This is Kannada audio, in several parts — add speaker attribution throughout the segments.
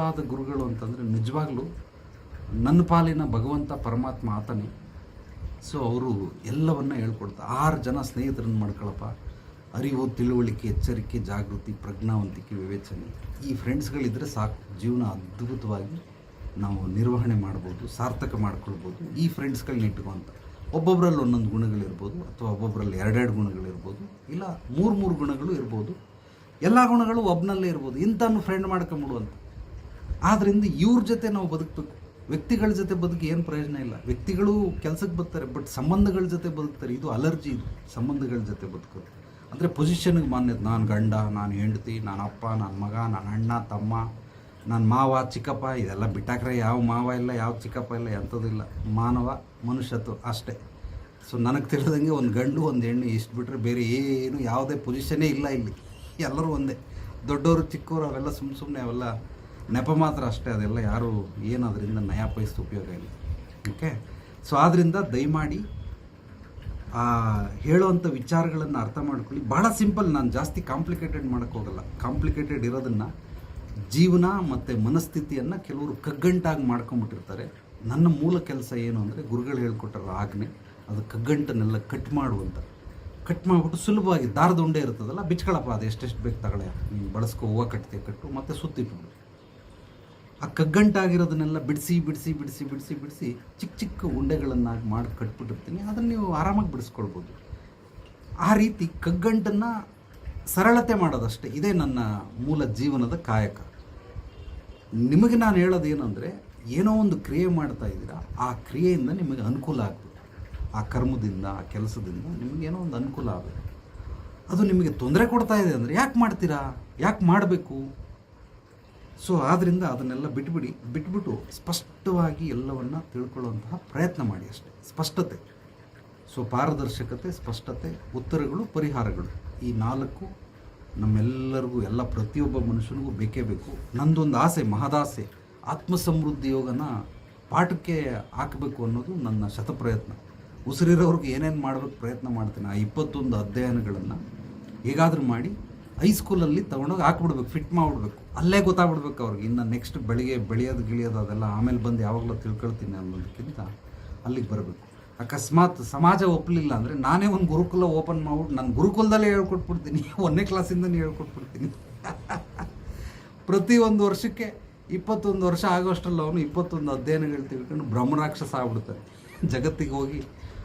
Speaker 1: ನಿಜವಾದ ಗುರುಗಳು ಅಂತಂದರೆ ನಿಜವಾಗ್ಲೂ ನನ್ನ ಪಾಲಿನ ಭಗವಂತ ಪರಮಾತ್ಮ ಆತನೇ. ಸೊ ಅವರು ಎಲ್ಲವನ್ನ ಹೇಳ್ಕೊಡ್ತಾ ಆರು ಜನ ಸ್ನೇಹಿತರನ್ನು ಮಾಡ್ಕೊಳಪ್ಪ. ಅರಿವು, ತಿಳುವಳಿಕೆ, ಎಚ್ಚರಿಕೆ, ಜಾಗೃತಿ, ಪ್ರಜ್ಞಾವಂತಿಕೆ, ವಿವೇಚನೆ. ಈ ಫ್ರೆಂಡ್ಸ್ಗಳಿದ್ದರೆ ಸಾಕು. ಜೀವನ ಅದ್ಭುತವಾಗಿ ನಾವು ನಿರ್ವಹಣೆ ಮಾಡ್ಬೋದು, ಸಾರ್ಥಕ ಮಾಡ್ಕೊಳ್ಬೋದು. ಈ ಫ್ರೆಂಡ್ಸ್ಗಳನ್ನ ಇಟ್ಕೊಂತ. ಒಬ್ಬೊಬ್ಬರಲ್ಲಿ ಒಂದೊಂದು ಗುಣಗಳಿರ್ಬೋದು ಅಥವಾ ಒಬ್ಬೊಬ್ಬರಲ್ಲಿ ಎರಡೆರಡು ಗುಣಗಳಿರ್ಬೋದು. ಇಲ್ಲ, ಮೂರು ಮೂರು ಗುಣಗಳು ಇರ್ಬೋದು. ಎಲ್ಲ ಗುಣಗಳು ಒಬ್ಬನಲ್ಲೇ ಇರ್ಬೋದು. ಇಂಥನ್ನು ಫ್ರೆಂಡ್ ಮಾಡ್ಕೊಂಬಿಡು ಅಂತ. ಆದ್ದರಿಂದ ಇವ್ರ ಜೊತೆ ನಾವು ಬದುಕಬೇಕು. ವ್ಯಕ್ತಿಗಳ ಜೊತೆ ಬದುಕಿ ಏನು ಪ್ರಯೋಜನ ಇಲ್ಲ. ವ್ಯಕ್ತಿಗಳು ಕೆಲಸಕ್ಕೆ ಬರ್ತಾರೆ ಬಟ್ ಸಂಬಂಧಗಳ ಜೊತೆ ಬದುಕ್ತಾರೆ. ಇದು ಅಲರ್ಜಿ ಇದು, ಸಂಬಂಧಗಳ ಜೊತೆ ಬದುಕೋದು. ಅಂದರೆ ಪೊಸಿಷನ್ಗೆ ಮಾನ್ಯತೆ, ನಾನು ಗಂಡ, ನಾನು ಹೆಂಡತಿ, ನಾನು ಅಪ್ಪ ನನ್ನ ಮಗ ನನ್ನ ಅಣ್ಣ, ತಮ್ಮ ನನ್ನ ಮಾವ, ಚಿಕ್ಕಪ್ಪ, ಇದೆಲ್ಲ ಬಿಟ್ಟಾಕ್ರೆ ಯಾವ ಮಾವ ಇಲ್ಲ, ಯಾವ ಚಿಕ್ಕಪ್ಪ ಇಲ್ಲ ಎಂಥದಿಲ್ಲ ಮಾನವ, ಮನುಷ್ಯತ್ವ ಅಷ್ಟೇ. ಸೊ ನನಗೆ ತಿಳಿದಂಗೆ ಒಂದು ಗಂಡು, ಒಂದು ಹೆಣ್ಣು ಇಷ್ಟು ಬಿಟ್ಟರೆ ಬೇರೆ ಏನು ಯಾವುದೇ ಪೊಸಿಷನ್ನೇ ಇಲ್ಲ ಇಲ್ಲಿ. ಎಲ್ಲರೂ ಒಂದೇ. ದೊಡ್ಡವರು ಚಿಕ್ಕವರು ಅವೆಲ್ಲ ಸುಮ್ಮ ಸುಮ್ಮನೆ ಅವೆಲ್ಲ ನೆಪ ಮಾತ್ರ ಅಷ್ಟೇ, ಅದೆಲ್ಲ ಯಾರು ಏನು ಅದರಿಂದ ನಯ ಉಪಯೋಗ ಇಲ್ಲ. ಓಕೆ ಸೊ ಆದ್ದರಿಂದ ದಯಮಾಡಿ ಹೇಳುವಂಥ ವಿಚಾರಗಳನ್ನು ಅರ್ಥ ಮಾಡ್ಕೊಳ್ಳಿ. ಭಾಳ ಸಿಂಪಲ್, ನಾನು ಜಾಸ್ತಿ ಕಾಂಪ್ಲಿಕೇಟೆಡ್ ಹೋಗಲ್ಲ. ಕಾಂಪ್ಲಿಕೇಟೆಡ್ ಇರೋದನ್ನು ಜೀವನ ಮತ್ತು ಮನಸ್ಥಿತಿಯನ್ನು ಕೆಲವರು ಕಗ್ಗಂಟಾಗಿ ಮಾಡ್ಕೊಂಬಿಟ್ಟಿರ್ತಾರೆ. ನನ್ನ ಮೂಲ ಕೆಲಸ ಏನು ಅಂದರೆ ಗುರುಗಳು ಹೇಳ್ಕೊಟ್ಟಾರ ಆಜ್ಞೆ, ಅದು ಕಗ್ಗಂಟನ್ನೆಲ್ಲ ಕಟ್ ಮಾಡುವಂಥ ಕಟ್ ಮಾಡಿಬಿಟ್ಟು ಸುಲಭವಾಗಿ ದಾರದ ಉಂಡೆ ಇರ್ತದಲ್ಲ, ಬಿಚ್ಕೊಳಪ್ಪ, ಅದು ಎಷ್ಟೆಷ್ಟು ಬೇಕು ತಗೊಳ್ಳೆ ನೀನು ಬಳಸ್ಕೊ, ಹೂವು ಕಟ್ತೀವಿ ಕಟ್ಟು, ಮತ್ತೆ ಸುತ್ತಿಟ್ಬಿಡು. ಆ ಕಗ್ಗಂಟಾಗಿರೋದನ್ನೆಲ್ಲ ಬಿಡಿಸಿ ಬಿಡಿಸಿ ಬಿಡಿಸಿ ಬಿಡಿಸಿ ಬಿಡಿಸಿ ಚಿಕ್ಕ ಚಿಕ್ಕ ಉಂಡೆಗಳನ್ನಾಗಿ ಮಾಡಿ ಕಟ್ಬಿಟ್ಟಿರ್ತೀನಿ. ಅದನ್ನು ನೀವು ಆರಾಮಾಗಿ ಬಿಡಿಸ್ಕೊಳ್ಬೋದು. ಆ ರೀತಿ ಕಗ್ಗಂಟನ್ನು ಸರಳತೆ ಮಾಡೋದಷ್ಟೇ. ಇದೇ ನನ್ನ ಮೂಲ ಜೀವನದ ಕಾಯಕ. ನಿಮಗೆ ನಾನು ಹೇಳೋದೇನೆಂದರೆ, ಏನೋ ಒಂದು ಕ್ರಿಯೆ ಮಾಡ್ತಾ ಇದ್ದೀರಾ, ಆ ಕ್ರಿಯೆಯಿಂದ ನಿಮಗೆ ಅನುಕೂಲ ಆಗ್ಬೇಕು ಆ ಕರ್ಮದಿಂದ, ಆ ಕೆಲಸದಿಂದ ನಿಮಗೇನೋ ಒಂದು ಅನುಕೂಲ ಆಗಬೇಕು ಅದು ನಿಮಗೆ ತೊಂದರೆ ಕೊಡ್ತಾ ಇದೆ ಅಂದರೆ ಯಾಕೆ ಮಾಡ್ತೀರಾ? ಯಾಕೆ ಮಾಡಬೇಕು? ಸೊ ಆದ್ದರಿಂದ ಅದನ್ನೆಲ್ಲ ಬಿಟ್ಬಿಡಿ, ಬಿಟ್ಬಿಟ್ಟು ಸ್ಪಷ್ಟವಾಗಿ ಎಲ್ಲವನ್ನ ತಿಳ್ಕೊಳ್ಳುವಂತಹ ಪ್ರಯತ್ನ ಮಾಡಿ ಅಷ್ಟೇ. ಸ್ಪಷ್ಟತೆ. ಸೊ ಪಾರದರ್ಶಕತೆ, ಸ್ಪಷ್ಟತೆ, ಉತ್ತರಗಳು, ಪರಿಹಾರಗಳು. ಈ ನಾಲ್ಕು ನಮ್ಮೆಲ್ಲರಿಗೂ, ಎಲ್ಲ ಪ್ರತಿಯೊಬ್ಬ ಮನುಷ್ಯನಿಗೂ ಬೇಕೇ ಬೇಕು. ನಂದೊಂದು ಆಸೆ, ಮಹದಾಸೆ. ಆತ್ಮಸಮೃದ್ಧಿ ಯೋಗನ ಪಾಠಕ್ಕೆ ಹಾಕಬೇಕು ಅನ್ನೋದು ನನ್ನ ಶತಪ್ರಯತ್ನ. ಉಸಿರಿರೋರ್ಗೆ ಏನೇನು ಮಾಡಬೇಕು ಪ್ರಯತ್ನ ಮಾಡ್ತೀನಿ, ಆ ಇಪ್ಪತ್ತೊಂದು ಅಧ್ಯಯನಗಳನ್ನು ಹೇಗಾದರೂ ಮಾಡಿ ಹೈಸ್ಕೂಲಲ್ಲಿ ತೊಗೊಂಡೋಗಿ ಹಾಕ್ಬಿಡ್ಬೇಕು ಫಿಟ್ ಮಾಡಿಬಿಡ್ಬೇಕು. ಅಲ್ಲೇ ಗೊತ್ತಾಗ್ಬಿಡ್ಬೇಕು ಅವ್ರಿಗೆ. ಇನ್ನು ನೆಕ್ಸ್ಟ್ ಬೆಳಿಗ್ಗೆ ಬೆಳೆಯೋದು, ಗಿಳಿಯೋದು, ಅದೆಲ್ಲ ಆಮೇಲೆ ಬಂದು ಯಾವಾಗಲೂ ತಿಳ್ಕೊಳ್ತೀನಿ ಅನ್ನೋದಕ್ಕಿಂತ ಅಲ್ಲಿಗೆ ಬರಬೇಕು. ಅಕಸ್ಮಾತ್ ಸಮಾಜ ಒಪ್ಪಲಿಲ್ಲ ಅಂದರೆ ನಾನೇ ಒಂದು ಗುರುಕುಲ ಓಪನ್ ಮಾಡ್ಬಿಟ್ಟು ನಾನು ಗುರುಕುಲದಲ್ಲೇ ಹೇಳ್ಕೊಟ್ಬಿಡ್ತೀನಿ. ಒಂದನೇ ಕ್ಲಾಸಿಂದನೇ ಹೇಳ್ಕೊಟ್ಬಿಡ್ತೀನಿ. ಪ್ರತಿ ಒಂದು ವರ್ಷಕ್ಕೆ ಇಪ್ಪತ್ತೊಂದು ವರ್ಷ ಆಗೋಷ್ಟರಲ್ಲಿ ಅವನು ಇಪ್ಪತ್ತೊಂದು ಅಧ್ಯಯನಗಳು ತಿಳ್ಕೊಂಡು ಬ್ರಹ್ಮರಾಕ್ಷಸ ಆಗ್ಬಿಡ್ತಾನೆ. ಜಗತ್ತಿಗೆ ಹೋಗಿ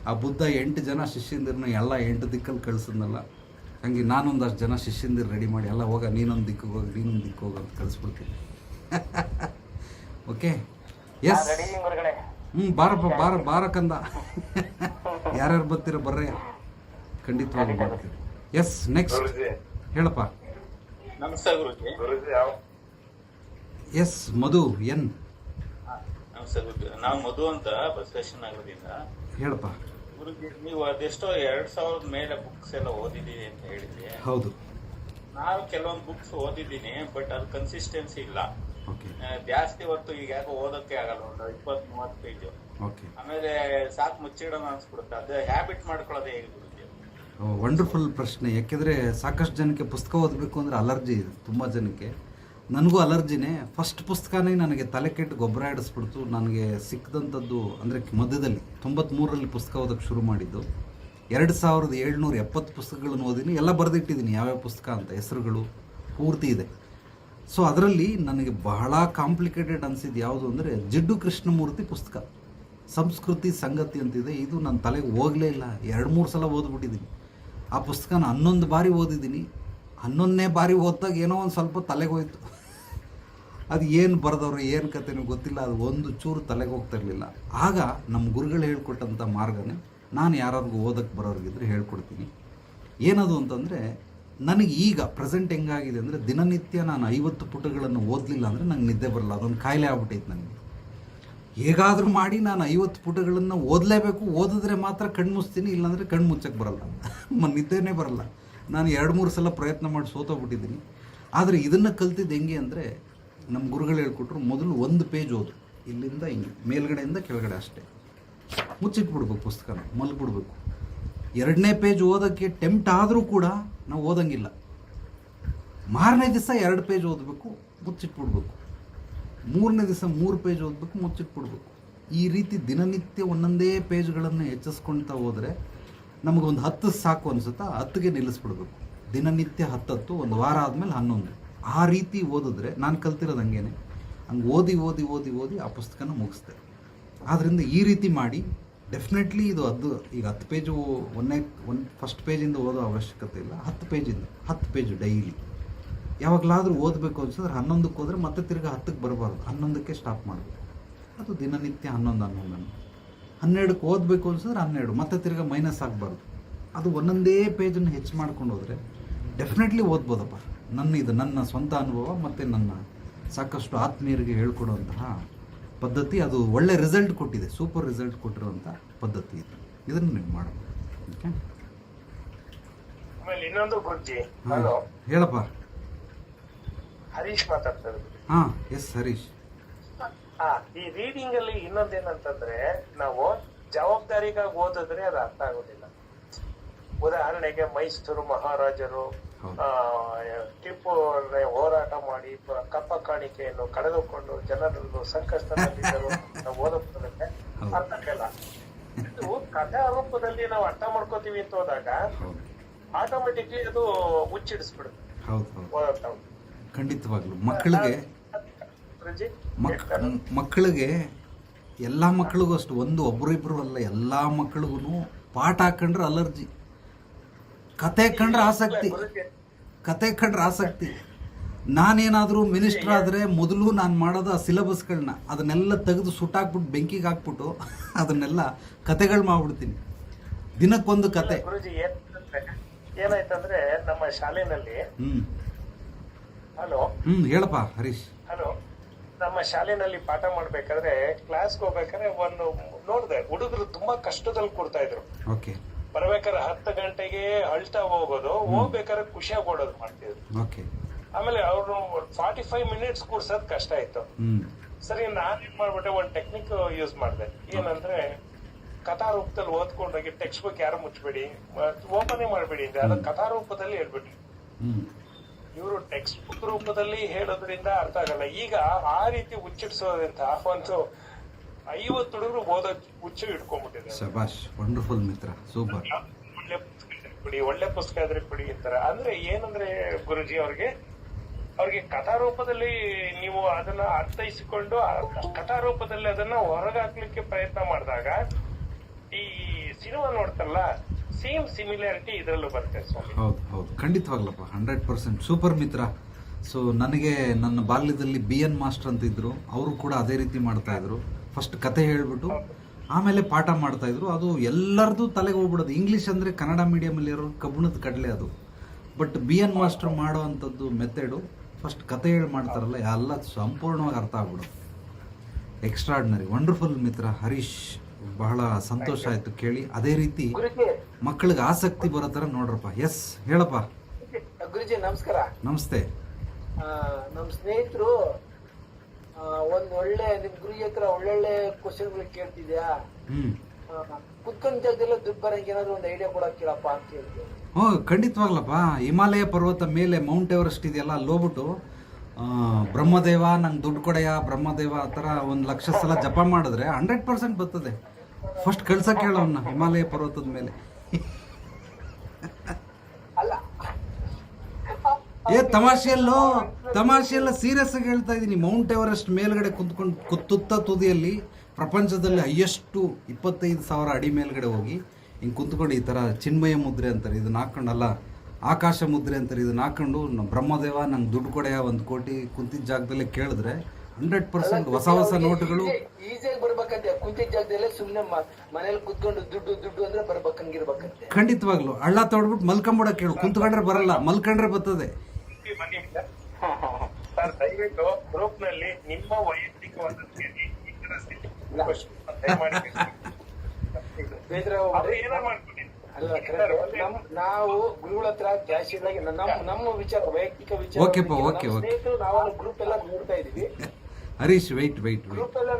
Speaker 1: ಆ ಬುದ್ಧ ಎಂಟು ಜನ ಶಿಷ್ಯಂದಿರನ್ನ ಎಲ್ಲ ಎಂಟು ದಿಕ್ಕಲ್ಲಿ ಕಳಿಸಿದ್ನಲ್ಲ. ಹಂಗೆ ನಾನೊಂದಷ್ಟು ಜನ ಶಿಷ್ಯಂದಿರು ರೆಡಿ ಮಾಡಿ ಎಲ್ಲ ಹೋಗ ನೀನೊಂದು ದಿಕ್ಕಿಗೆ ಹೋಗಿ ನೀನೊಂದು ದಿಕ್ಕಿಗೆ ಹೋಗಿ ಅಂತ ಕಳಿಸ್ಬಿಡ್ತೀನಿ. ಓಕೆ ಎಸ್
Speaker 2: ರೆಡಿ ಗುರುಗಳೇ?
Speaker 1: ಹ್ಞೂ ಬಾರಪ್ಪ ಬಾರ ಬಾರ ಕಂದ. ಯಾರ್ಯಾರು ಬರ್ತೀರ ಬರ್ರಿ. ಖಂಡಿತವಾಗಿ ಬರ್ತೀರಿ ಎಸ್ ನೆಕ್ಸ್ಟ್ ಹೇಳಪ್ಪ. Yes Madhu N?
Speaker 2: ನಾವು ಮಧು ಅಂತ ನಗರದಿಂದ
Speaker 1: ಹೇಳಪ್ಪ.
Speaker 2: ನೀವು ಅದೆಷ್ಟೋ ಎರಡ್ ಸಾವಿರದ ಮೇಲೆ ಬುಕ್ಸ್ ಎಲ್ಲ ಓದಿದೀನಿ ಅಂತ ಹೇಳಿದ್ರಿ
Speaker 1: ಹೌದು.
Speaker 2: ನಾನು ಕೆಲವೊಂದು ಬುಕ್ಸ್ ಓದಿದ್ದೀನಿ ಬಟ್ ಅದು ಕನ್ಸಿಸ್ಟೆನ್ಸಿ ಇಲ್ಲ. ಜಾಸ್ತಿ ಹೊತ್ತು ಈಗ ಯಾಕೋ ಓದಕ್ಕೆ ಆಗಲ್ಲ ಒಂದು ಇಪ್ಪತ್ ಮೂವತ್ತು ಪೇಜು
Speaker 1: ಓಕೆ
Speaker 2: ಆಮೇಲೆ ಸಾಕು ಮುಚ್ಚಿಡೋಣ ಅನ್ಸ್ಬಿಡುತ್ತೆ. ಅದು ಹ್ಯಾಬಿಟ್ ಮಾಡ್ಕೊಳ್ಳೋದೇ ಹೇಗೆ
Speaker 1: ವಂಡರ್ಫುಲ್ ಪ್ರಶ್ನೆ. ಯಾಕೆಂದರೆ ಸಾಕಷ್ಟು ಜನಕ್ಕೆ ಪುಸ್ತಕ ಓದಬೇಕು ಅಂದರೆ ಅಲರ್ಜಿ ಇದೆ ತುಂಬ ಜನಕ್ಕೆ. ನನಗೂ ಅಲರ್ಜಿನೇ. ಫಸ್ಟ್ ಪುಸ್ತಕನೇ ನನಗೆ ತಲೆ ಕೆಟ್ಟು ಗೊಬ್ಬರ ಆಡಿಸ್ಬಿಡ್ತು. ನನಗೆ ಸಿಕ್ಕದಂಥದ್ದು ಅಂದರೆ ಮಧ್ಯದಲ್ಲಿ ತೊಂಬತ್ಮೂರರಲ್ಲಿ ಪುಸ್ತಕ ಓದೋಕ್ಕೆ ಶುರು ಮಾಡಿದ್ದು. ಎರಡು ಸಾವಿರದ ಏಳ್ನೂರ ಎಪ್ಪತ್ತು ಪುಸ್ತಕಗಳನ್ನು ಓದಿನಿ ಎಲ್ಲ ಬರೆದಿಟ್ಟಿದ್ದೀನಿ ಯಾವ್ಯಾವ ಪುಸ್ತಕ ಅಂತ, ಹೆಸರುಗಳು, ಪೂರ್ತಿ ಇದೆ. ಸೊ ಅದರಲ್ಲಿ ನನಗೆ ಬಹಳ ಕಾಂಪ್ಲಿಕೇಟೆಡ್ ಅನಿಸಿದ್ದು ಯಾವುದು ಅಂದರೆ ಜಿಡ್ಡು ಕೃಷ್ಣಮೂರ್ತಿ ಪುಸ್ತಕ. ಸಂಸ್ಕೃತಿ ಸಂಗತಿ ಅಂತಿದೆ. ಇದು ನನ್ನ ತಲೆಗೆ ಹೋಗಲೇ ಇಲ್ಲ. ಎರಡು ಮೂರು ಸಲ ಓದ್ಬಿಟ್ಟಿದ್ದೀನಿ. ಆ ಪುಸ್ತಕನ ಹನ್ನೊಂದು ಬಾರಿ ಓದಿದ್ದೀನಿ. ಹನ್ನೊಂದನೇ ಬಾರಿ ಓದ್ದಾಗ ಏನೋ ಒಂದು ಸ್ವಲ್ಪ ತಲೆಗೆ ಹೋಯ್ತು. ಅದು ಏನು ಬರೆದವ್ರು ಏನು ಕತೆನೂ ಗೊತ್ತಿಲ್ಲ, ಅದು ಒಂದು ಚೂರು ತಲೆಗೆ ಹೋಗ್ತಾ ಇರಲಿಲ್ಲ. ಆಗ ನಮ್ಮ ಗುರುಗಳು ಹೇಳ್ಕೊಟ್ಟಂಥ ಮಾರ್ಗನೇ ನಾನು ಯಾರಾದ್ರೂ ಓದಕ್ಕೆ ಬರೋರಿಗಿದ್ರೆ ಹೇಳ್ಕೊಡ್ತೀನಿ. ಏನದು ಅಂತಂದರೆ, ನನಗೆ ಈಗ ಪ್ರೆಸೆಂಟ್ ಹೆಂಗಾಗಿದೆ ಅಂದರೆ, ದಿನನಿತ್ಯ ನಾನು ಐವತ್ತು ಪುಟಗಳನ್ನು ಓದಲಿಲ್ಲ ಅಂದರೆ ನಂಗೆ ನಿದ್ದೆ ಬರಲ್ಲ, ಅದೊಂದು ಕಾಯಿಲೆ ಆಗ್ಬಿಟ್ಟೈತೆ ನನಗೆ. ಹೇಗಾದರೂ ಮಾಡಿ ನಾನು ಐವತ್ತು ಪುಟಗಳನ್ನು ಓದಲೇಬೇಕು, ಓದಿದ್ರೆ ಮಾತ್ರ ಕಣ್ಣು ಮುಚ್ತೀನಿ, ಇಲ್ಲಾಂದರೆ ಕಣ್ಣು ಮುಚ್ಚಕ್ಕೆ ಬರಲ್ಲ. ನಿದ್ದೆನೇ ಬರಲ್ಲ. ನಾನು ಎರಡು ಮೂರು ಸಲ ಪ್ರಯತ್ನ ಮಾಡಿ ಸೋತೋಗ್ಬಿಟ್ಟಿದ್ದೀನಿ. ಆದರೆ ಇದನ್ನು ಕಲ್ತಿದ್ದು ಹೆಂಗೆ ಅಂದರೆ ನಮ್ಮ ಗುರುಗಳು ಹೇಳ್ಕೊಟ್ರು, ಮೊದಲು ಒಂದು ಪೇಜ್ ಓದು. ಇಲ್ಲಿಂದ ಹಿಂಗೆ, ಮೇಲ್ಗಡೆಯಿಂದ ಕೆಳಗಡೆ ಅಷ್ಟೇ. ಮುಚ್ಚಿಟ್ಬಿಡ್ಬೇಕು ಪುಸ್ತಕನ ಮಲ್ಬಿಡ್ಬೇಕು ಎರಡನೇ ಪೇಜ್ ಓದೋಕ್ಕೆ ಟೆಂಪ್ಟ್ ಆದರೂ ಕೂಡ ನಾವು ಓದಂಗಿಲ್ಲ. ಮಾರನೇ ದಿವಸ ಎರಡು ಪೇಜ್ ಓದಬೇಕು, ಮುಚ್ಚಿಟ್ಬಿಡ್ಬೇಕು. ಮೂರನೇ ದಿವಸ ಮೂರು ಪೇಜ್ ಓದಬೇಕು, ಮುಚ್ಚಿಟ್ಬಿಡ್ಬೇಕು. ಈ ರೀತಿ ದಿನನಿತ್ಯ ಒಂದೊಂದೇ ಪೇಜ್ಗಳನ್ನು ಹೆಚ್ಚಿಸ್ಕೊಳ್ತಾ ಹೋದರೆ ನಮಗೊಂದು ಹತ್ತು ಸಾಕು ಅನಿಸುತ್ತಾ, ಹತ್ತಿಗೆ ನಿಲ್ಲಿಸ್ಬಿಡ್ಬೇಕು. ದಿನನಿತ್ಯ ಹತ್ತತ್ತು, ಒಂದು ವಾರ ಆದಮೇಲೆ ಹನ್ನೊಂದು. ಆ ರೀತಿ ಓದಿದ್ರೆ ನಾನು ಕಲ್ತಿರೋದು ಹಂಗೇನೆ. ಹಂಗೆ ಓದಿ ಓದಿ ಓದಿ ಓದಿ ಆ ಪುಸ್ತಕನ ಮುಗಿಸ್ದೆ. ಆದ್ದರಿಂದ ಈ ರೀತಿ ಮಾಡಿ ಡೆಫಿನೆಟ್ಲಿ ಇದು ಅದು ಈಗ ಹತ್ತು ಪೇಜು ಒಂದನೇ ಒಂದು ಫಸ್ಟ್ ಪೇಜಿಂದ ಓದೋ ಅವಶ್ಯಕತೆ ಇಲ್ಲ. ಹತ್ತು ಪೇಜಿಂದ ಹತ್ತು ಪೇಜು ಡೈಲಿ ಯಾವಾಗಲಾದರೂ ಓದಬೇಕು ಅನ್ಸಿದ್ರೆ ಹನ್ನೊಂದಕ್ಕೆ ಹೋದರೆ ಮತ್ತೆ ತಿರ್ಗಿ ಹತ್ತಕ್ಕೆ ಬರಬಾರ್ದು. ಹನ್ನೊಂದಕ್ಕೆ ಸ್ಟಾಪ್ ಮಾಡಬೇಕು. ಅದು ದಿನನಿತ್ಯ ಹನ್ನೊಂದು ಹನ್ನೊಂದನ್ನು ಹನ್ನೆರಡಕ್ಕೆ ಓದಬೇಕು ಅನ್ಸಿದ್ರೆ ಹನ್ನೆರಡು, ಮತ್ತೆ ತಿರ್ಗಿ ಮೈನಸ್ ಆಗಬಾರ್ದು. ಅದು ಒಂದೊಂದೇ ಪೇಜನ್ನು ಹೆಚ್ಚು ಮಾಡ್ಕೊಂಡು ಹೋದರೆ ಡೆಫಿನೆಟ್ಲಿ ಓದ್ಬೋದಪ್ಪ. ನನ್ನ ಇದು ನನ್ನ ಸ್ವಂತ ಅನುಭವ ಮತ್ತು ನನ್ನ ಸಾಕಷ್ಟು ಆತ್ಮೀಯರಿಗೆ ಹೇಳ್ಕೊಡುವಂತಹ ಪದ್ಧತಿ ಅದು ಒಳ್ಳೆ ರಿಸಲ್ಟ್ ಕೊಟ್ಟಿದೆ ಸೂಪರ್ ರಿಸಲ್ಟ್ ಕೊಟ್ಟಿರುವಂಥ ಪದ್ಧತಿ ಇದು. ಇದನ್ನು ನೀವು ಮಾಡಬಹುದು. ಓಕೆ
Speaker 3: ಆಮೇಲೆ ಇನ್ನೊಂದು ಗುರುಜಿ ಹಲೋ.
Speaker 1: ಹೇಳಪ್ಪ.
Speaker 3: ಹರೀಶ್ ಮಾತಾಡ್ತಾ ಇರೋದು
Speaker 1: ಹಾಂ ಎಸ್ ಹರೀಶ್.
Speaker 3: ಹಾ ಈ ರೀಡಿಂಗ್ ಅಲ್ಲಿ ಇನ್ನೊಂದೇನಂತಂದ್ರೆ ನಾವು ಜವಾಬ್ದಾರಿಗಾಗಿ ಓದಿದ್ರೆ ಅದು ಅರ್ಥ ಆಗೋದಿಲ್ಲ. ಉದಾಹರಣೆಗೆ ಮೈಸೂರು ಮಹಾರಾಜರು ಟಿಪ್ಪು ಅಂದ್ರೆ ಹೋರಾಟ ಮಾಡಿ ಕಪ್ಪ ಕಾಣಿಕೆಯನ್ನು ಕಳೆದುಕೊಂಡು ಜನರನ್ನು ಸಂಕಷ್ಟದಲ್ಲಿದ್ದರು ನಾವು ಓದೋದಕ್ಕೆ
Speaker 1: ಅಂತ
Speaker 3: ಅರ್ಥ ಆಗಲ್ಲ ಇದು ಕಥೆ ರೂಪದಲ್ಲಿ ನಾವು ಅರ್ಥ ಮಾಡ್ಕೋತೀವಿ ಅಂತ ಹೋದಾಗ
Speaker 1: ಹೌದು.
Speaker 3: ಆಟೋಮೆಟಿಕ್ಲಿ ಅದು ಮುಚ್ಚಿಡಿಸ್ಬಿಡುತ್ತೆ.
Speaker 1: ಖಂಡಿತವಾಗ್ಲು. ಮಕ್ಕಳಿಗೆ ಮಕ್ಕಳಿಗೆ ಎಲ್ಲಾ ಮಕ್ಕಳಿಗೂ ಅಷ್ಟು. ಒಂದು ಒಬ್ಬರಿಬ್ಬರು ಅಲ್ಲ ಎಲ್ಲಾ ಮಕ್ಕಳಿಗೂ ಪಾಠ ಹಾಕೊಂಡ್ರೆ ಅಲರ್ಜಿ. ಕತೆ ಕಂಡ್ರೆ ಆಸಕ್ತಿ. ಕತೆ ಕಂಡ್ರೆ ಆಸಕ್ತಿ. ನಾನೇನಾದರೂ ಮಿನಿಸ್ಟರ್ ಆದರೆ ಮೊದಲು ನಾನು ಮಾಡೋದು ಆ ಸಿಲೆಬಸ್ಗಳನ್ನ ಅದನ್ನೆಲ್ಲ ತೆಗೆದು ಸುಟ್ಟಾಕ್ಬಿಟ್ಟು ಬೆಂಕಿಗೆ ಹಾಕ್ಬಿಟ್ಟು ಅದನ್ನೆಲ್ಲ ಕತೆಗಳು ಮಾಡ್ಬಿಡ್ತೀನಿ. ದಿನಕ್ಕೊಂದು ಕತೆ.
Speaker 3: ಏನಾಯ್ತಂದ್ರೆ ನಮ್ಮ ಶಾಲೆನಲ್ಲಿ ಹಲೋ?
Speaker 1: ಹ್ಞೂ ಹೇಳಪ್ಪ ಹರೀಶ್.
Speaker 3: ಹಲೋ? ನಮ್ಮ ಶಾಲೆನಲ್ಲಿ ಪಾಠ ಮಾಡ್ಬೇಕಾದ್ರೆ ಕ್ಲಾಸ್ಗೆ ಹೋಗ್ಬೇಕಾದ್ರೆ ಒಂದು ನೋಡಿದೆ ಹುಡುಗರು ತುಂಬಾ ಕಷ್ಟದಲ್ಲಿ ಕೊಡ್ತಾ ಇದ್ರು.
Speaker 1: ಓಕೆ.
Speaker 3: ಬರ್ಬೇಕಾದ್ರೆ ಹತ್ತು ಗಂಟೆಗೆ ಅಳ್ತಾ ಹೋಗೋದು ಹೋಗ್ಬೇಕಾದ್ರೆ ಖುಷಿಯಾಗಿ ಓಡೋದು ಮಾಡ್ತಿದ್ರು
Speaker 1: ಓಕೆ.
Speaker 3: ಆಮೇಲೆ ಅವ್ರು ಫಾರ್ಟಿ ಫೈವ್ ಮಿನಿಟ್ಸ್ ಕೂರ್ಸೋದ್ ಕಷ್ಟ ಆಯ್ತು. ಸರಿ ನಾನು ಏನ್ ಮಾಡ್ಬಿಟ್ಟೆ ಒಂದ್ ಟೆಕ್ನಿಕ್ ಯೂಸ್ ಮಾಡಿದೆ. ಏನಂದ್ರೆ ಕಥಾ ರೂಪದಲ್ಲಿ ಓದ್ಕೊಂಡೋಗಿ ಟೆಕ್ಸ್ಟ್ ಬುಕ್ ಯಾರು ಮುಚ್ಚಬೇಡಿ ಓಪನ್ ಮಾಡಬೇಡಿ ಅಂದ್ರೆ ಅದು ಕಥಾ ರೂಪದಲ್ಲಿ ಹೇಳ್ಬಿಟ್ರಿ. ಇವರು ಟೆಕ್ಸ್ಟ್ ಬುಕ್ ರೂಪದಲ್ಲಿ ಹೇಳೋದ್ರಿಂದ ಅರ್ಥ ಆಗಲ್ಲ. ಈಗ ಆ ರೀತಿ ಹುಚ್ಚಿಡ್ಸೋದ್ರಿಂದ ಒಂದು ಐವತ್ತು ಹುಡುಗರು ಓದೋ ಹುಚ್ಚು ಇಟ್ಕೊಂಡ್ಬಿಟ್ಟಿದ್ದಾರೆ
Speaker 1: ಶಬಾಷ್ ವಂಡರ್ಫುಲ್ ಮಿತ್ರ ಸೂಪರ್
Speaker 3: ಒಳ್ಳೆ ಪುಸ್ತಕ ಕೊಡಿ ಒಳ್ಳೆ ಪುಸ್ತಕ ಆದ್ರೆ ಕೊಡಿ ಅಂತಾರೆ. ಅಂದ್ರೆ ಏನಂದ್ರೆ ಗುರುಜಿ ಅವ್ರಿಗೆ ಅವ್ರಿಗೆ ಕಥಾ ರೂಪದಲ್ಲಿ ನೀವು ಅದನ್ನ ಅರ್ಥೈಸಿಕೊಂಡು ಕಥಾ ರೂಪದಲ್ಲಿ ಅದನ್ನ ಹೊರಗಾಕ್ಲಿಕ್ಕೆ ಪ್ರಯತ್ನ ಮಾಡಿದಾಗ ಈ ಸಿನಿಮಾ ನೋಡ್ತಾರಲ್ಲ ಸೇಮ್ ಸಿಮಿಲಾರಿಟಿ ಇದರಲ್ಲೂ ಬರುತ್ತೆ ಸ್ವಾಮಿ.
Speaker 1: ಹೌದು ಹೌದು. ಖಂಡಿತವಾಗ್ಲಪ್ಪ ಹಂಡ್ರೆಡ್ ಪರ್ಸೆಂಟ್ ಸೂಪರ್ ಮಿತ್ರ. ಸೊ ನನಗೆ ನನ್ನ ಬಾಲ್ಯದಲ್ಲಿ ಬಿ ಎನ್ ಮಾಸ್ಟರ್ ಅಂತ ಇದ್ರು. ಅವರು ಕೂಡ ಅದೇ ರೀತಿ ಮಾಡ್ತಾ ಇದ್ರು. ಫಸ್ಟ್ ಕತೆ ಹೇಳ್ಬಿಟ್ಟು ಆಮೇಲೆ ಪಾಠ ಮಾಡ್ತಾ ಇದ್ರು. ಅದು ಎಲ್ಲರದು ತಲೆಗೆ ಹೋಗ್ಬಿಡೋದು. ಇಂಗ್ಲೀಷ್ ಅಂದರೆ ಕನ್ನಡ ಮೀಡಿಯಮಲ್ಲಿ ಇರೋ ಕಬ್ಬಣದ ಕಡಲೆ ಅದು. ಬಟ್ ಬಿ ಎನ್ ಮಾಸ್ಟರ್ ಮಾಡೋ ಅಂಥದ್ದು ಮೆಥಡು ಫಸ್ಟ್ ಕತೆ ಹೇಳಿ ಮಾಡ್ತಾರಲ್ಲ ಎಲ್ಲ ಸಂಪೂರ್ಣವಾಗಿ ಅರ್ಥ ಆಗ್ಬಿಡೋದು. ಎಕ್ಸ್ಟ್ರಾಡ್ನರಿ ವಂಡರ್ಫುಲ್ ಮಿತ್ರ ಹರೀಶ್. ಬಹಳ ಸಂತೋಷ ಆಯಿತು ಕೇಳಿ. ಅದೇ ರೀತಿ ಮಕ್ಕಳಿಗೆ ಆಸಕ್ತಿ ಬರೋ ಥರ ನೋಡ್ರಪ್ಪ. ಎಸ್ ಹೇಳಪ್ಪ.
Speaker 4: ಗುರುಜಿ ನಮಸ್ಕಾರ.
Speaker 1: ನಮಸ್ತೆ.
Speaker 4: ನಮ್ಮ ನಮ್ ಸ್ನೇಹಿತರು ಒಂದ್ ಒಳ್ಳೆ ನಿಮ್ ಗುರಿ ಹತ್ರ ಒಳ್ಳೊಳ್ಳೆ ಕ್ವಶನ್ಗಳು ಕೇಳ್ತಿದ್ಯಾ? ಕುತ್ಕೊಂಡ್ ಜಾಗದಲ್ಲ ದುಡ್ಡು ಬರಂಗ್ ಏನಾದ್ರು ಒಂದು ಐಡಿಯಾ ಕೊಡಕ್ ಕೇಳಪ್ಪ ಅಂತ ಹೇಳ್ತೀವಿ
Speaker 1: ಹ್ಞೂ ಖಂಡಿತವಾಗ್ಲಪ್ಪ. ಹಿಮಾಲಯ ಪರ್ವತ ಮೇಲೆ ಮೌಂಟ್ ಎವರೆಸ್ಟ್ ಇದೆಯಲ್ಲ ಲೋಬಿಟ್ಟು ಬ್ರಹ್ಮದೇವ ನಂಗೆ ದುಡ್ಡು ಕೊಡೆಯ ಬ್ರಹ್ಮದೇವ ಆ ಥರ ಒಂದು ಲಕ್ಷ ಸಲ ಜಪ ಮಾಡಿದ್ರೆ ಹಂಡ್ರೆಡ್ ಪರ್ಸೆಂಟ್ ಬರ್ತದೆ. ಫಸ್ಟ್ ಕಳ್ಸಕ್ಕೆ ಹೇಳೋಣ ಹಿಮಾಲಯ ಪರ್ವತದ ಮೇಲೆ. ಏ ತಮಾಷೆಯಲ್ಲೋ ತಮಾಷೆಯಲ್ಲ ಸೀರಿಯಸ್ ಆಗಿ ಹೇಳ್ತಾ ಇದ್ದೀನಿ ಮೌಂಟ್ ಎವರೆಸ್ಟ್ ಮೇಲ್ಗಡೆ ಕುಂತ್ಕೊಂಡು ಕುತ್ತುತ್ತ ತುದಿಯಲ್ಲಿ ಪ್ರಪಂಚದಲ್ಲಿ ಹೈಯೆಸ್ಟು ಇಪ್ಪತ್ತೈದು ಸಾವಿರ ಅಡಿ ಮೇಲ್ಗಡೆ ಹೋಗಿ ಹಿಂಗೆ ಕುಂತ್ಕೊಂಡು ಈ ಥರ ಚಿನ್ಮಯ ಮುದ್ರೆ ಅಂತಾರೆ. ಇದನ್ನ ಹಾಕೊಂಡಲ್ಲ ಆಕಾಶ ಮುದ್ರೆ ಅಂತಾರೆ. ಇದನ್ನ ಹಾಕೊಂಡು ಬ್ರಹ್ಮದೇವ ನಂಗೆ ದುಡ್ಡು ಕೊಡೆಯ ಒಂದು ಕೋಟಿ ಕುಂತಿದ್ದ ಜಾಗದಲ್ಲೇ ಕೇಳಿದ್ರೆ ಹಂಡ್ರೆಡ್ ಪರ್ಸೆಂಟ್ ಹೊಸ ಹೊಸ ನೋಟುಗಳು.
Speaker 4: ಈಸಿಯಾಗಿ ಬರ್ಬೇಕಂತೆ. ಕುಂತಿದ್ದ ಜಾಗದಲ್ಲೇ ಸುಮ್ಮನೆ ಮನೇಲಿ ಕುತ್ಕೊಂಡು ದುಡ್ಡು ದುಡ್ಡು ಅಂದ್ರೆ ಬರ್ಬೇಕಂಗಿರ್ಬೇಕಂತೆ.
Speaker 1: ಖಂಡಿತವಾಗ್ಲು. ಹಳ್ಳ ತೊಡ್ಬಿಟ್ಟು ಮಲ್ಕೊಂಬಿಡಕ್ಕೆ ಕೇಳು ಕುಂತ್ಕೊಂಡ್ರೆ ಬರಲ್ಲ ಮಲ್ಕೊಂಡ್ರೆ ಬರ್ತದೆ.
Speaker 3: ಬನ್ನಿ ಸರ್ ದಯವಿಟ್ಟು ಗ್ರೂಪ್ನಲ್ಲಿ ನಿಮ್ಮ ವೈಯಕ್ತಿಕವಾದ
Speaker 4: ನಾವು ಗುರುಗಳ ಹತ್ರ ಜಾಸ್ತಿ ಆಗಿ ನಮ್ಮ ನಮ್ಮ ವಿಚಾರ ವೈಯಕ್ತಿಕ ವಿಚಾರ
Speaker 1: ಓಕೆ ಓಕೆ, ಓಕೆ.
Speaker 4: ಸ್ನೇಹಿತರು ನಾವು ಗ್ರೂಪ್ ಎಲ್ಲ ನೋಡ್ತಾ ಇದೀವಿ
Speaker 1: ಹರೀಶ್ ವೈಟ್ ವೈಟ್
Speaker 4: ಗ್ರೂಪ್ ಎಲ್ಲ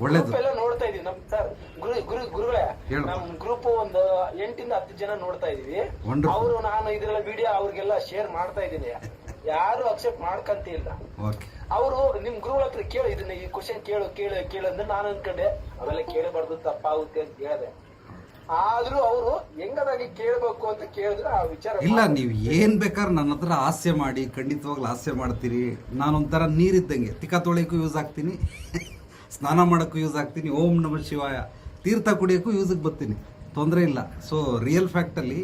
Speaker 1: ಒಳ್ಳೇದು.
Speaker 4: ಎಲ್ಲ ನೋಡ್ತಾ ಇದೀವಿ. ನಮ್ ಸರ್ ಗುರು ಗುರು ಗುರುಗಳೇ
Speaker 1: ಹೇಳು.
Speaker 4: ನಮ್ ಗ್ರೂಪ್ ಒಂದು ಎಂಟಿಂದ ಹತ್ತು ಜನ ನೋಡ್ತಾ ಇದೀವಿ.
Speaker 1: Wonderful.
Speaker 4: ಅವರು ನಾನು ಇದ್ರಲ್ಲ ವಿಡಿಯೋ ಅವ್ರಿಗೆಲ್ಲ ಶೇರ್ ಮಾಡ್ತಾ ಇದೀನಿ. ಯಾರು ಅಕ್ಸೆಪ್ಟ್ ಮಾಡ್ಕಂತ ಇಲ್ಲ.
Speaker 1: ಓಕೆ
Speaker 4: ಅವರು ನಿಮ್ ಗುರುಗಳ ಹತ್ರ ಕೇಳು ಇದನ್ನ ಈ ಕ್ವಶನ್ ಕೇಳು ಕೇಳು ಕೇಳು ಅಂದ್ರೆ ನಾನು ಅನ್ಕೊಂಡೆ ಅವೆಲ್ಲ ಕೇಳಬಾರ್ದು ತಪ್ಪಾಗುತ್ತೆ ಅಂತ ಹೇಳಿದೆ. ಆದ್ರೂ ಅವರು ಹೆಂಗದಾಗಿ ಕೇಳ್ಬೇಕು ಅಂತ ಕೇಳಿದ್ರೆ ಆ ವಿಚಾರ
Speaker 1: ಇಲ್ಲ ನೀವು ಏನ್ ಬೇಕಾದ್ರೆ ನನ್ನ ಹತ್ರ ಹಾಸ್ಯ ಮಾಡಿ ಖಂಡಿತವಾಗ್ಲೂ ಹಾಸ್ಯ ಮಾಡ್ತೀರಿ. ನಾನೊಂಥರ ನೀರಿದ್ದಂಗೆ. ತಿಕ್ಕ ತೊಳೆಯೋಕ್ಕೂ ಯೂಸ್ ಆಗ್ತೀನಿ. ಸ್ನಾನ ಮಾಡೋಕ್ಕೂ ಯೂಸ್ ಆಗ್ತೀನಿ. ಓಂ ನಮ ಶಿವಾಯ. ತೀರ್ಥ ಕುಡಿಯೋಕ್ಕೂ ಯೂಸಿಗೆ ಬರ್ತೀನಿ. ತೊಂದರೆ ಇಲ್ಲ. ಸೊ ರಿಯಲ್ ಫ್ಯಾಕ್ಟಲ್ಲಿ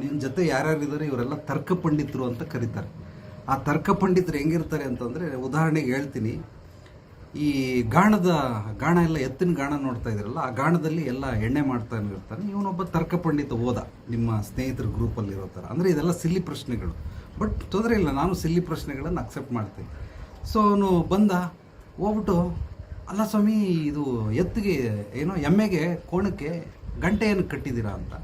Speaker 1: ನಿನ್ನ ಜೊತೆ ಯಾರ್ಯಾರು ಇದ್ದಾರೆ ಇವರೆಲ್ಲ ತರ್ಕ ಪಂಡಿತರು ಅಂತ ಕರೀತಾರೆ. ಆ ತರ್ಕ ಪಂಡಿತರು ಹೆಂಗಿರ್ತಾರೆ ಅಂತಂದರೆ ಉದಾಹರಣೆಗೆ ಹೇಳ್ತೀನಿ. ಈ ಗಾಣದ, ಗಾಣ ಎಲ್ಲ ಎತ್ತಿನ ಗಾಣ ನೋಡ್ತಾ ಇದ್ರಲ್ಲ, ಆ ಗಾಣದಲ್ಲಿ ಎಲ್ಲ ಎಣ್ಣೆ ಮಾಡ್ತಾ ಇರ್ತಾನೆ. ಇವನೊಬ್ಬ ತರ್ಕ ಪಂಡಿತ ಓದ. ನಿಮ್ಮ ಸ್ನೇಹಿತರ ಗ್ರೂಪಲ್ಲಿ ಇರೋ ಥರ ಅಂದರೆ ಇದೆಲ್ಲ ಸಿಲ್ಲಿ ಪ್ರಶ್ನೆಗಳು. ಬಟ್ ತೊಂದರೆ ಇಲ್ಲ. ನಾನು ಸಿಲ್ಲಿ ಪ್ರಶ್ನೆಗಳನ್ನು ಅಕ್ಸೆಪ್ಟ್ ಮಾಡ್ತೀನಿ. ಸೊ ಅವನು ಬಂದ. ಹೋಗ್ಬಿಟ್ಟು ಅಲ್ಲ ಸ್ವಾಮಿ, ಇದು ಎತ್ತಿಗೆ ಏನೋ ಎಮ್ಮೆಗೆ, ಕೋಣಕ್ಕೆ ಗಂಟೆ ಏನು ಕಟ್ಟಿದ್ದೀರಾ ಅಂತ.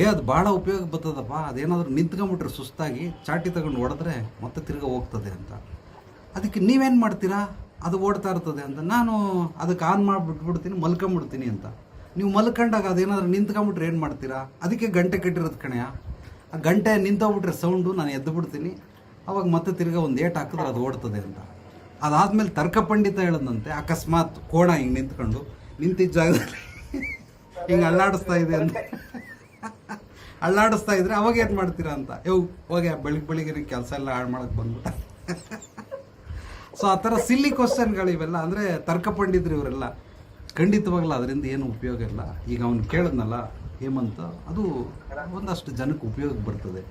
Speaker 1: ಏ, ಅದು ಭಾಳ ಉಪಯೋಗ ಬರ್ತದಪ್ಪ. ಅದೇನಾದರೂ ನಿಂತ್ಕೊಂಬಿಟ್ರೆ ಸುಸ್ತಾಗಿ ಚಾಟಿ ತಗೊಂಡು ಹೊಡೆದ್ರೆ ಮತ್ತೆ ತಿರ್ಗಾ ಹೋಗ್ತದೆ ಅಂತ. ಅದಕ್ಕೆ ನೀವೇನು ಮಾಡ್ತೀರಾ? ಅದು ಓಡ್ತಾ ಇರ್ತದೆ ಅಂತ. ನಾನು ಅದಕ್ಕೆ ಆನ್ ಮಾಡಿಬಿಟ್ಬಿಡ್ತೀನಿ, ಮಲ್ಕೊಂಬಿಡ್ತೀನಿ ಅಂತ. ನೀವು ಮಲ್ಕೊಂಡಾಗ ಅದೇನಾದರೂ ನಿಂತ್ಕೊಂಬಿಟ್ರೆ ಏನು ಮಾಡ್ತೀರಾ? ಅದಕ್ಕೆ ಗಂಟೆ ಕಟ್ಟಿರೋದು ಕಣೆಯ. ಆ ಗಂಟೆ ನಿಂತೋಗ್ಬಿಟ್ರೆ ಸೌಂಡು, ನಾನು ಎದ್ದು ಬಿಡ್ತೀನಿ ಅವಾಗ ಮತ್ತೆ ತಿರ್ಗಾ ಒಂದು ಏಟ್ ಹಾಕಿದ್ರೆ ಅದು ಓಡ್ತದೆ ಅಂತ. ಅದಾದ್ಮೇಲೆ ತರ್ಕ ಪಂಡಿತ ಹೇಳದಂತೆ ಅಕಸ್ಮಾತ್ ಕೋಣ ಹಿಂಗೆ ನಿಂತ್ಕೊಂಡು ನಿಂತಿದ್ದ ಜಾಗದಲ್ಲಿ ಹಿಂಗೆ ಅಲ್ಲಾಡಿಸ್ತಾ ಇದೆ ಅಂತ. ಅಳ್ಳಾಡಿಸ್ತಾ ಇದ್ರೆ ಅವಾಗ ಏನು ಮಾಡ್ತೀರಾ ಅಂತ. ಯವ್ ಹೋಗಿ ಬೆಳಿಗ್ಗೆ ಬೆಳಿಗ್ಗೆ ಕೆಲಸ ಎಲ್ಲ ಹಾಳು ಮಾಡಕ್ಕೆ ಬಂದ್ಬಿಟ್ಟ ಸೊ ಆ ಥರ ಸಿಲ್ಲಿ ಕ್ವಶನ್ಗಳು ಇವೆಲ್ಲ. ಅಂದರೆ ತರ್ಕ ಪಂಡಿತರು ಇವರೆಲ್ಲ ಖಂಡಿತವಾಗ್ಲೂ ಅದರಿಂದ ಏನು ಉಪಯೋಗ ಇಲ್ಲ. ಈಗ ಅವನು ಕೇಳಿದ್ನಲ್ಲ, ಹೇಮಂತ, ಅದು ಒಂದಷ್ಟು ಜನಕ್ಕೆ ಉಪಯೋಗ ಬರ್ತದೆ.